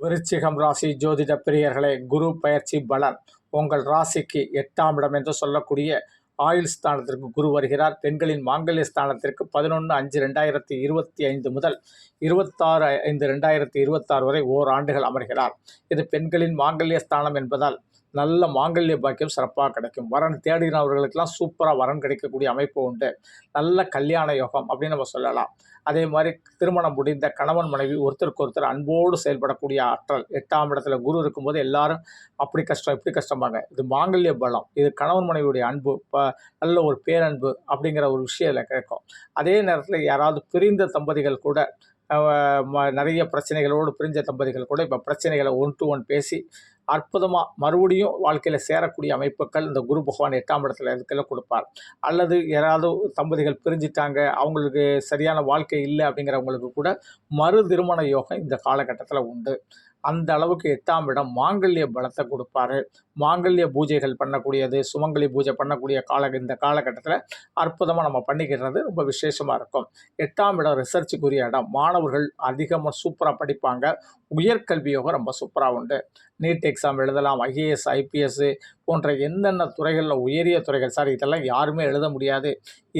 விருச்சிகம் ராசி ஜோதிட பிரியர்களே குரு பயிற்சி பலன் உங்கள் ராசிக்கு எட்டாம் இடம் என்று சொல்லக்கூடிய ஆயுள் ஸ்தானத்திற்கு குரு வருகிறார். பெண்களின் மாங்கல்ய ஸ்தானத்திற்கு பதினொன்று அஞ்சு ரெண்டாயிரத்தி இருபத்தி ஐந்து முதல் இருபத்தாறு ஐந்து ரெண்டாயிரத்தி இருபத்தாறு வரை ஓராண்டுகள் அமர்கிறார். இது பெண்களின் மாங்கல்ய ஸ்தானம் என்பதால் நல்ல மாங்கல்ய பாக்கியம் சிறப்பாக கிடைக்கும். வரன் தேடினவர்களுக்கெல்லாம் சூப்பராக வரன் கிடைக்கக்கூடிய அமைப்பு உண்டு. நல்ல கல்யாண யோகம் அப்படின்னு நம்ம சொல்லலாம். அதே மாதிரி திருமணம் முடிந்த கணவன் மனைவி ஒருத்தருக்கு ஒருத்தர் அன்போடு செயல்படக்கூடிய ஆற்றல். எட்டாம் இடத்துல குரு இருக்கும்போது எல்லாரும் அப்படி கஷ்டம் இப்படி கஷ்டமாங்க இது மாங்கல்ய பலம் இது கணவன் மனைவியுடைய அன்பு இப்போ நல்ல ஒரு பேரன்பு அப்படிங்கிற ஒரு விஷயம் கிடைக்கும். அதே நேரத்தில் யாராவது பிரிந்த தம்பதிகள் கூட நிறைய பிரச்சனைகளோடு பிரிஞ்ச தம்பதிகள் கூட இப்போ பிரச்சனைகளை ஒன் டு ஒன் பேசி அற்புதமாக மறுபடியும் வாழ்க்கையில் சேரக்கூடிய அமைப்புகள் இந்த குரு பகவான் எட்டாம் இடத்துல இருக்கிற கொடுப்பார். அல்லது யாராவது தம்பதிகள் பிரிஞ்சிட்டாங்க அவங்களுக்கு சரியான வாழ்க்கை இல்லை அப்படிங்கிறவங்களுக்கு கூட மறு திருமண யோகம் இந்த காலகட்டத்தில் உண்டு. அந்த அளவுக்கு எட்டாம் இடம் மாங்கல்ய பலத்தை கொடுப்பாரு. மாங்கல்ய பூஜைகள் பண்ணக்கூடியது சுமங்கலி பூஜை பண்ணக்கூடிய கால இந்த காலகட்டத்தில் அற்புதமாக நம்ம பண்ணிக்கிறது ரொம்ப விசேஷமாக இருக்கும். எட்டாம் இடம் ரிசர்ச்சுக்குரிய இடம். மாணவர்கள் அதிகமாக சூப்பராக படிப்பாங்க. உயர்கல்வி யோகம் ரொம்ப சூப்பராக உண்டு. நீட் எக்ஸாம் எழுதலாம் ஐஏஎஸ் ஐபிஎஸ் போன்ற என்னென்ன துறைகளில் உயரிய துறைகள் சார் இதெல்லாம் யாருமே எழுத முடியாது.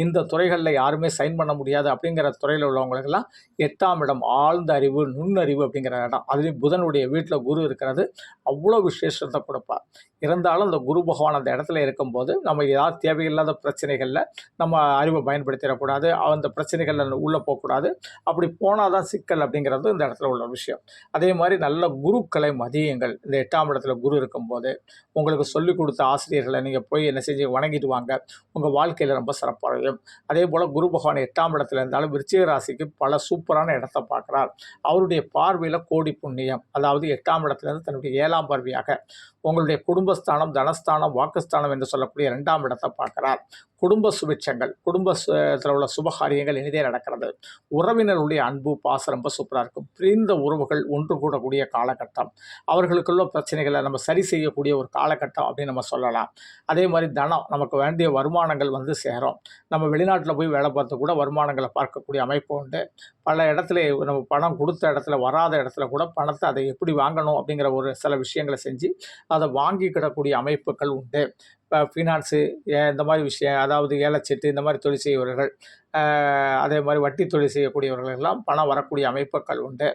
இந்த துறைகளில் யாருமே சைன் பண்ண முடியாது அப்படிங்கிற துறையில் உள்ளவங்களுக்கெல்லாம் எட்டாம் இடம் ஆழ்ந்த அறிவு நுண்ணறிவு அப்படிங்கிற இடம். அதுலேயும் புதனுடைய வீட்டில் குரு இருக்கிறது. அவ்வளோ விசேஷத்தை கொடுப்பார் இருந்தாலும் அந்த குரு பகவான் அந்த இடத்துல இருக்கும்போது நம்ம ஏதாவது தேவையில்லாத பிரச்சனைகளில் நம்ம அறிவை பயன்படுத்திடக்கூடாது. அந்த பிரச்சனைகளில் உள்ளே போகக்கூடாது. அப்படி போனால் தான் சிக்கல் அப்படிங்கிறது இந்த இடத்துல உள்ள விஷயம். அதே மாதிரி நல்ல குருக்களை மதியுங்கள். இந்த எட்டாம் இடத்துல குரு இருக்கும்போது உங்களுக்கு சொல்லிக் கொடுத்த ஆசிரியர்களை நீங்கள் போய் என்ன செஞ்சு வணங்கிட்டு வாங்க. உங்கள் வாழ்க்கையில் ரொம்ப சிறப்படையும் அதே போல் குரு பகவான் எட்டாம் இடத்துல இருந்தாலும் விருச்சிக ராசிக்கு பல சூப்பரான இடத்தை பார்க்குறார். அவருடைய பார்வையில் கோடி புண்ணியம். அதாவது எட்டாம் இடத்துலேருந்து தன்னுடைய ஏழாம் பார்வையாக உங்களுடைய குடும்பஸ்தானம் தனஸ்தானம் வாக்குஸ்தானம் என்று சொல்லக்கூடிய ரெண்டாம் இடத்தை பார்க்கிறார். குடும்ப சுபிட்சங்கள் குடும்பத்தில் உள்ள சுபகாரியங்கள் இனிதே நடக்கிறது. உறவினருடைய அன்பு பாசம் ரொம்ப சூப்பராக இருக்கும். பிரிந்த உறவுகள் ஒன்று கூடக்கூடிய காலகட்டம். அவர்களுக்குள்ள பிரச்சனைகளை நம்ம சரி செய்யக்கூடிய ஒரு காலகட்டம் அப்படின்னு நம்ம சொல்லலாம். அதே மாதிரி தனம் நமக்கு வேண்டிய வருமானங்கள் வந்து சேரும். நம்ம வெளிநாட்டில் போய் வேலை பார்த்து கூட வருமானங்களை பார்க்கக்கூடிய அமைப்பு உண்டு. பல இடத்துல நம்ம பணம் கொடுத்த இடத்துல வராத இடத்துல கூட பணத்தை அதை எப்படி வாங்கணும் அப்படிங்கிற ஒரு சில விஷயங்களை செஞ்சு அதை வாங்கிக்கிடக்கூடிய அமைப்புகள் உண்டு. இப்போ ஃபினான்ஸு இந்த மாதிரி விஷயம் அதாவது ஏலச்சீட்டு இந்த மாதிரி தொழில் செய்பவர்கள் அதே மாதிரி வட்டி தொழில் செய்யக்கூடியவர்கள் எல்லாம் பணம் வரக்கூடிய அமைப்புகள் உண்டு.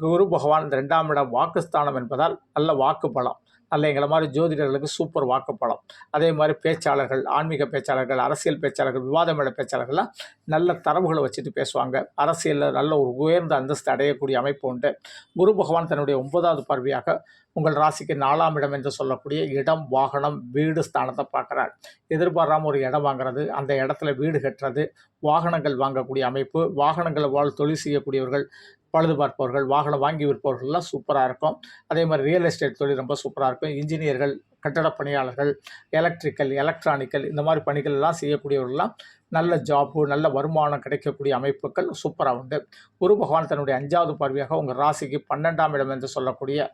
குரு பகவான் ரெண்டாம் இடம் வாக்குஸ்தானம் என்பதால் நல்ல வாக்கு பலம் நல்ல எங்களை மாதிரி ஜோதிடர்களுக்கு சூப்பர் வாக்கு பலம் அதே மாதிரி பேச்சாளர்கள் ஆன்மீக பேச்சாளர்கள் அரசியல் பேச்சாளர்கள் விவாத மேட பேச்சாளர்கள்லாம் நல்ல தரவுகளை வச்சுட்டு பேசுவாங்க. அரசியலில் நல்ல ஒரு உயர்ந்த அந்தஸ்து அடையக்கூடிய அமைப்பு உண்டு. குரு பகவான் தன்னுடைய ஒன்பதாவது பார்வையாக உங்கள் ராசிக்கு நாலாம் இடம் என்று சொல்லக்கூடிய இடம் வாகனம் வீடு ஸ்தானத்தை பார்க்குறார். எதிர்பாராமல் ஒரு இடம் வாங்குறது அந்த இடத்துல வீடு கட்டுறது வாகனங்கள் வாங்கக்கூடிய அமைப்பு வாகனங்களை வாழ் தொழில் செய்யக்கூடியவர்கள் பழுது பார்ப்பவர்கள் வாகனம் வாங்கி விற்பவர்கள்லாம் சூப்பராக இருக்கும். அதே மாதிரி ரியல் எஸ்டேட் தொழில் ரொம்ப சூப்பராக இருக்கும். இன்ஜினியர்கள் கட்டட பணியாளர்கள் எலக்ட்ரிக்கல் எலக்ட்ரானிக்கல் இந்த மாதிரி பணிகள் எல்லாம் செய்யக்கூடியவர்கள்லாம் நல்ல ஜாப்பு நல்ல வருமானம் கிடைக்கக்கூடிய அமைப்புகள் சூப்பராக உண்டு. குரு பகவான் தன்னுடைய அஞ்சாவது பார்வையாக உங்கள் ராசிக்கு பன்னெண்டாம் இடம் என்று சொல்லக்கூடிய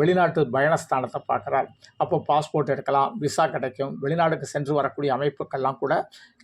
வெளிநாட்டு பயணஸ்தானத்தை பார்க்குறார். அப்போ பாஸ்போர்ட் எடுக்கலாம் விசா கிடைக்கும். வெளிநாடுக்கு சென்று வரக்கூடிய அமைப்புக்கெல்லாம் கூட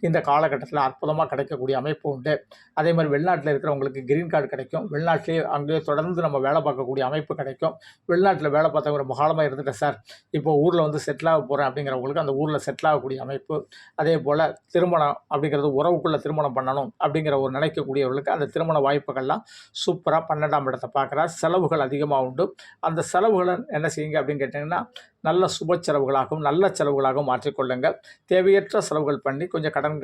இந்த காலகட்டத்தில் அற்புதமாக கிடைக்கக்கூடிய அமைப்பு உண்டு. அதே மாதிரி வெளிநாட்டில் இருக்கிறவங்களுக்கு கிரீன் கார்டு கிடைக்கும். வெளிநாட்டிலேயே அங்கேயே தொடர்ந்து நம்ம வேலை பார்க்கக்கூடிய அமைப்பு கிடைக்கும். வெளிநாட்டில் வேலை பார்த்தவங்க ரொம்ப காலமாக இருந்துட்டேன் சார். இப்போ ஊரில் வந்து செட்டில் ஆக போகிறேன் அப்படிங்கிறவங்களுக்கு அந்த ஊரில் செட்டில் ஆகக்கூடிய அமைப்பு. அதே போல் திருமணம் அப்படிங்கிறது உறவுக்குள்ளே திருமணம் பண்ணணும் அப்படிங்கிற ஒரு நினைக்கக்கூடியவர்களுக்கு அந்த திருமண வாய்ப்புகள்லாம் சூப்பராக பன்னெண்டாம் இடத்தை பார்க்குறாரு. செலவுகள் அதிகமாக உண்டு. அந்த செலவுகளை என்ன செய்யுங்க அப்படின்னு கேட்டிங்கன்னா நல்ல சுப செலவுகளாகவும் நல்ல செலவுகளாகவும் மாற்றிக்கொள்ளுங்கள் தேவையற்ற செலவுகள் பண்ணி கொஞ்சம் கடன்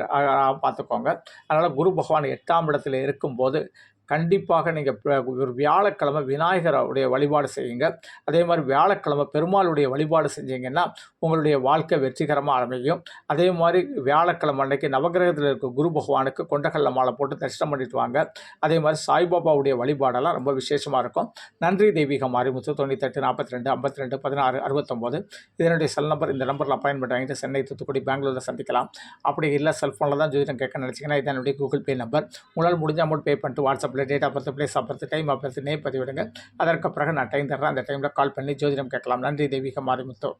பார்த்துக்கோங்க. அதனால் குரு பகவான் எட்டாம் இடத்துல இருக்கும்போது கண்டிப்பாக நீங்கள் ஒரு வியாழக்கிழமை விநாயகருடைய வழிபாடு செய்யுங்க. அதே மாதிரி வியாழக்கிழமை பெருமாளுடைய வழிபாடு செஞ்சீங்கன்னா உங்களுடைய வாழ்க்கை வெற்றிகரமாக அமையும். அதே மாதிரி வியாழக்கிழமை அன்னைக்கு நவகிரகத்தில் இருக்க குரு பகவானுக்கு கொண்டக்கல்ல மாலை போட்டு தரிசனம் பண்ணிட்டு வாங்க. அதே மாதிரி சாய்பாபாவுடைய வழிபாடெல்லாம் ரொம்ப விசேஷமாக இருக்கும். நன்றி தெய்வீகம் மாரிமுத்து தொண்ணூத்தெட்டு நாற்பத்தி ரெண்டு ஐம்பத்தி ரெண்டு பதினாறு அறுபத்தொம்போது. இதனுடைய செல் நம்பர் இந்த நம்பரில் அப்பாயின்மெண்ட் வாங்கிட்டு சென்னை தூத்துக்குடி பெங்களூரில் சந்திக்கலாம். அப்படி இல்லை செல்ஃபோனில் தான் ஜோதிடம் கேட்க நினச்சிங்கன்னா இது என்னுடைய கூகுள் பே நம்பர் உங்களால் முடிஞ்ச அமௌண்ட் பே பண்ணிட்டு வாட்ஸ்அப் வாட்ஸ்அப்பில் date of birth place of birth time of birth name பதிவிடுங்க. அதற்கு பிறகு நான் டைம் தர்றேன். அந்த டைமில் கால் பண்ணி ஜோதிடம் கேட்கலாம். நன்றி தெய்வீக மாரிமுத்து.